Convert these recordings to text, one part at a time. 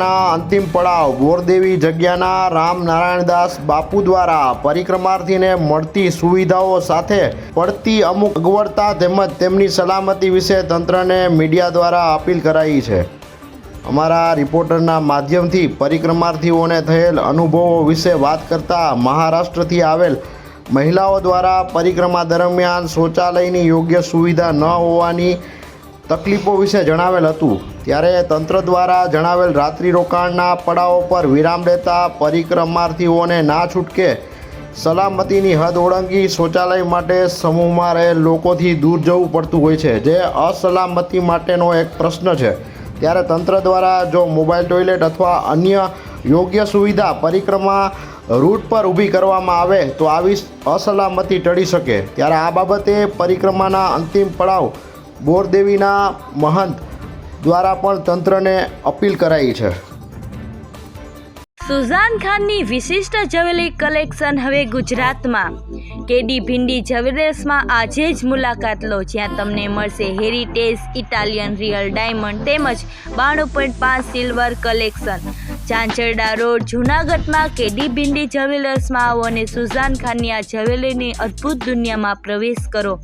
ના અંતિમ પડાવ. બોરદેવી જગ્યાના રામ નારાયણદાસ બાપુ દ્વારા પરિક્રમાર્થીને મળતી સુવિધાઓ સાથે પડતી અમુક અગવડતા તેમજ તેમની સલામતી વિશે તંત્રને મીડિયા દ્વારા અપીલ કરાઈ છે. અમારા રિપોર્ટરના માધ્યમથી પરિક્રમાર્થીઓને થયેલ અનુભવો વિશે વાત કરતા મહારાષ્ટ્રથી આવેલ મહિલાઓ દ્વારા પરિક્રમા દરમિયાન શૌચાલયની યોગ્ય સુવિધા ન હોવાની તકલીફો વિશે જણાવેલ હતું. ત્યારે તંત્ર દ્વારા જણાવેલ રાત્રિ રોકાણના પડાવો પર વિરામ લેતા પરિક્રમાર્થીઓને ના છૂટકે સલામતીની હદ ઓળંગી શૌચાલય માટે સમૂહમાં રહેલ લોકોથી દૂર જવું પડતું હોય છે, જે અસલામતી માટેનો એક પ્રશ્ન છે. ત્યારે તંત્ર દ્વારા જો મોબાઈલ ટોયલેટ અથવા અન્ય યોગ્ય સુવિધા પરિક્રમા રૂટ પર ઊભી કરવામાં આવે, તો આવી અસલામતી ટળી શકે. ત્યારે આ બાબતે પરિક્રમાના અંતિમ પડાવ બોરદેવીના મહંત દ્વારા પણ તંત્રને અપીલ કરાઈ છે. સુઝાન ખાનની વિશિષ્ટ જ્વેલરી કલેક્શન હવે ગુજરાતમાં. કેડી ભિંડી જ્વેલર્સમાં આજે જ મુલાકાત લો, જ્યાં તમને મળશે હેરિટેજ ઇટાલિયન રિયલ ડાયમંડ તેમજ બાણું પોઈન્ટ પાંચ સિલ્વર કલેક્શન. ચાંચરડા રોડ, જૂનાગઢમાં કેડી ભિંડી જ્વેલર્સમાં આવો અને સુઝાન ખાનની આ જ્વેલરીની અદ્ભુત દુનિયામાં પ્રવેશ કરો.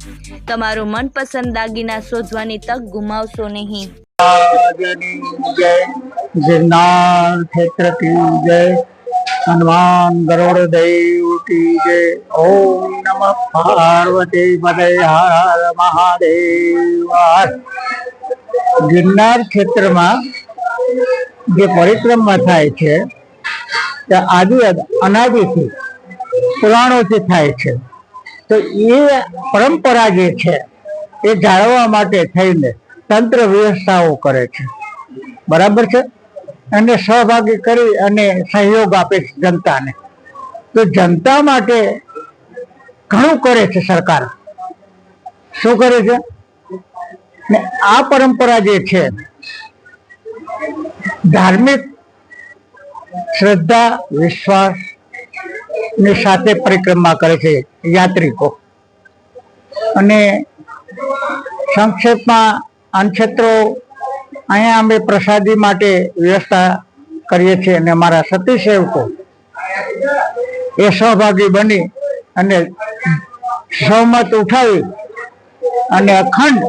તમારો મનપસંદ દાગીના શોધવાની તક ગુમાવશો નહીં. ગિરનાર ક્ષેત્ર કી જય, હનુમાન ગરોડ દેવ કી જય, ઓમ નમ પાર્વતી પદે હર મહાદેવ. ગિરનાર ક્ષેત્રમાં જે પરિક્રમા થાય છે, તે આદિ અનાદિથી પુરાણોથી થાય છે. તો એ પરંપરા જે છે, એ જાળવવા માટે થઈને તંત્ર વ્યવસ્થાઓ કરે છે. બરાબર છે? અને સહભાગી કરી અને સહયોગ આપે છે જનતાને. તો જનતા માટે ઘણું કરે છે સરકાર. શું કરે છે? ને આ પરંપરા જે છે ધાર્મિક શ્રદ્ધા, વિશ્વાસની સાથે પરિક્રમા કરે છે યાત્રિકો. અને સંક્ષેપમાં અનક્ષેત્રો અહીંયા અમે પ્રસાદી માટે વ્યવસ્થા કરીએ છીએ અને અમારા સતી સેવકો એ સહભાગી બની અને સહમત ઉઠાવી અને અખંડ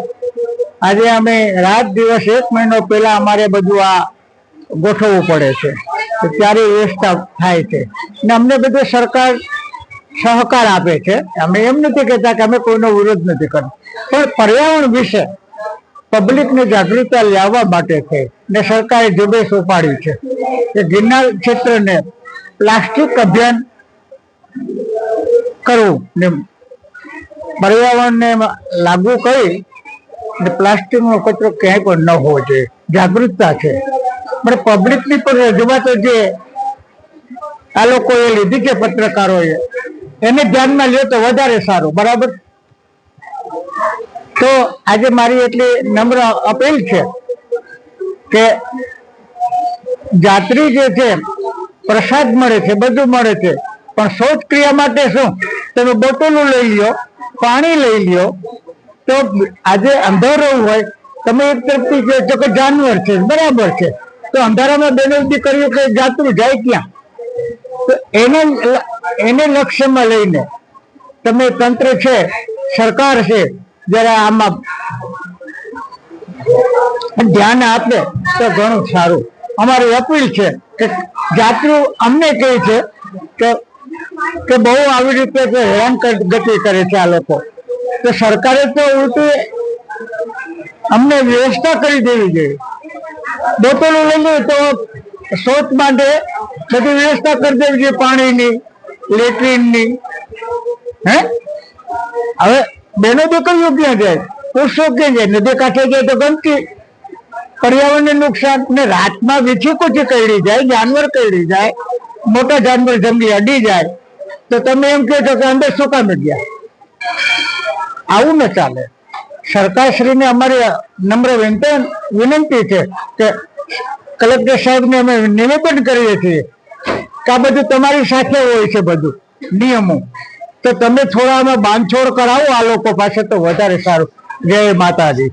આજે અમે રાત દિવસ એક મહિનો પહેલા અમારે બધું આ ગોઠવવું પડે છે. ત્યારે વ્યવસ્થા થાય છે. ને અમને બધું સરકાર સહકાર આપે છે. અમે એમ નથી કહેતા કે અમે કોઈનો વિરોધ નથી કરતો. પણ પર્યાવરણ વિશે પબ્લિકને જાગૃતતા લાવવા માટે છે ને સરકારે ઝુંબેશ ઉપાડી છે. કે ગિરનાર ક્ષેત્રને પ્લાસ્ટિક અભિયાન કરવું ને પર્યાવરણને લાગુ કરી પ્લાસ્ટિકનો કચરો ક્યાંય પણ ન હોવો જોઈએ. જાગૃતતા છે. પણ પબ્લિકની પણ રજૂઆતો જે આ લોકોએ લીધી છે પત્રકારોએ, એને ધ્યાનમાં લ્યો તો વધારે સારું, બરાબર? તો આજે મારી એટલી નમ્ર અપીલ છે કે જાત્રી જે છે, પ્રસાદ મળે છે, બધું મળે છે, પણ શૌચ ક્રિયા માટે શું? તમે બોટલો લઈ લ્યો, પાણી લઈ લ્યો, તો આજે અંધારું હોય, તમે એક તરફથી કહો છો કે જાનવર છે, બરાબર છે. તો અંધારામાં બેનરજી કર્યું કે જાત્રું જાય ક્યાં? તો એને એને લક્ષ્યમાં લઈને તમે તંત્ર છે, સરકાર છે જયારે આમાં ધ્યાન આપે તો ઘણું સારું. અમારી અપીલ છે કે જાત્રુ અમને કહે છે કે કે બહુ આવી રીતે હેરાન ગતિ કરે છે આ લોકો. તો સરકારે તો ઉલટી અમને વ્યવસ્થા કરી દેવી જોઈએ. બોટલો લઈ લે તો શૌચ માટે બધી વ્યવસ્થા કરી દેવી જોઈએ પાણીની, લેટ્રિનની. હે? હવે બેનો તો કયું જાય? પુરુષો ક્યાં જાય? નદી કાંઠે જાય તો ગંદકી. પર્યાવરણને નુકસાન. ને રાતમાં વીછીકુચી કરડી જાય? જાનવર કરડી જાય. મોટા જાનવર જંગલી અડી જાય. તો તમે એમ કહો છો કે અંદર શું કામ ગયા? આવું ન ચાલે. સરકારશ્રીને અમારી નમ્ર વિનંતી વિનંતી છે કે કલેક્ટર સાહેબને અમે નિવેદન કરીએ છીએ કે આ બધું તમારી સાથે હોય છે બધું નિયમો તો તમે થોડા આમાં બાંધછોડ કરાવો આ લોકો પાસે તો વધારે સારું જય માતાજી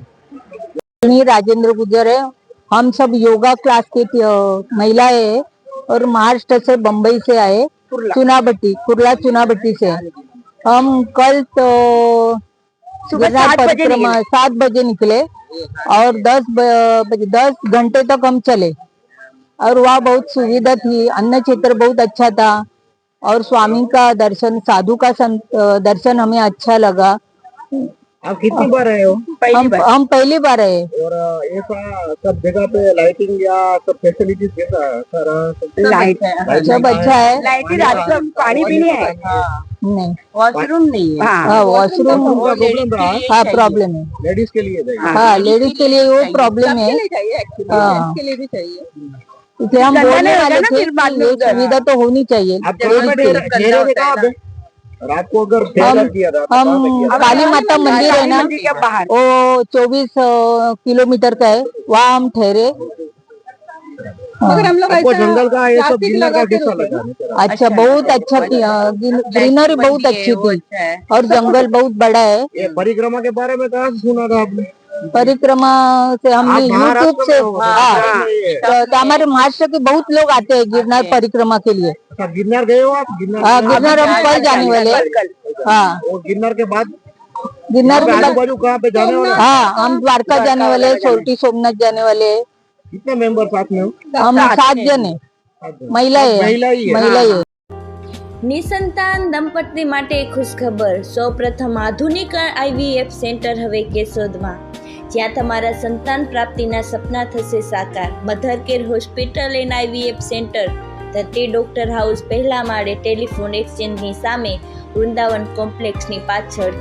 मी राजेंद्र गुजरे हम सब योगा क्लास के अ, महिलाएं हैं और महाराष्ट्र से बम्बई से आए चुनाभट्टी कुर्ला चुनाभट्टी से हम कल तो सुबह गिरनार सात बजे परिक्रमा सात बजे निकले और दस ब- बजे दस घंटे तक हम चले और वहाँ बहुत सुविधा थी अन्न क्षेत्र बहुत अच्छा था और स्वामी का दर्शन साधु का सं- अ, दर्शन हमें अच्छा लगा आप कितनी बार आए हो पहली हम बार हम पहली बार आए और ऐसा सब जगह पे लाइटिंग या सब फैसिलिटीज कैसा है सर लाइट सब अच्छा है लाइट रात को पानी भी नहीं है नहीं। वॉशरूम नहीं है। वॉशरूम हाँ, हाँ प्रॉब्लम हाँ, है लेडीज़ के लिए हाँ लेडीज़ के लिए वो प्रॉब्लम है। इसे हाँ। हम बोलने वाले थे सुविधा तो होनी चाहिए। रात को अगर हम हम काली माता मंदिर है ना वो चौबीस किलोमीटर का है। वहाँ हम ठहरे। मगर हम लोग जंगल का ये सब का कैसा लगा अच्छा बहुत अच्छा ग्रीनरी बहुत अच्छी थी। और जंगल बहुत बड़ा है। परिक्रमा के बारे में कहाँ सुना था आपने? परिक्रमा से हमने यूट्यूब से हो, हाँ। तो, हमारे महाराष्ट्र के बहुत लोग आते हैं गिरनार परिक्रमा के लिए। अच्छा गिरनार गए हो आप? गिरनार हाँ गिरनार हम कल जाने वाले हाँ। गिरनार के बाद? गिरनार के बाद कहाँ पे जाने वाले हाँ? हम द्वारका जाने वाले हैं सोरठी सोमनाथ जाने वाले हैं। कितने मेंबर साथ में हो हम सात जन है महिलाएं हैं महिला ही है महिलाएं हैं નિસંતાન દંપતી માટે ખુશખબર સૌપ્રથમ આધુનિક આઈવીએફ સેન્ટર હવે કેશોદમાં જ્યાં તમારા સંતાન પ્રાપ્તિના સપના થશે સાકાર mother care hospital and IVF centre Dharti doctor house પહેલા માળે ટેલિફોન એક્સચેન્જની સામે વૃંદાવન કોમ્પ્લેક્સની પાછળ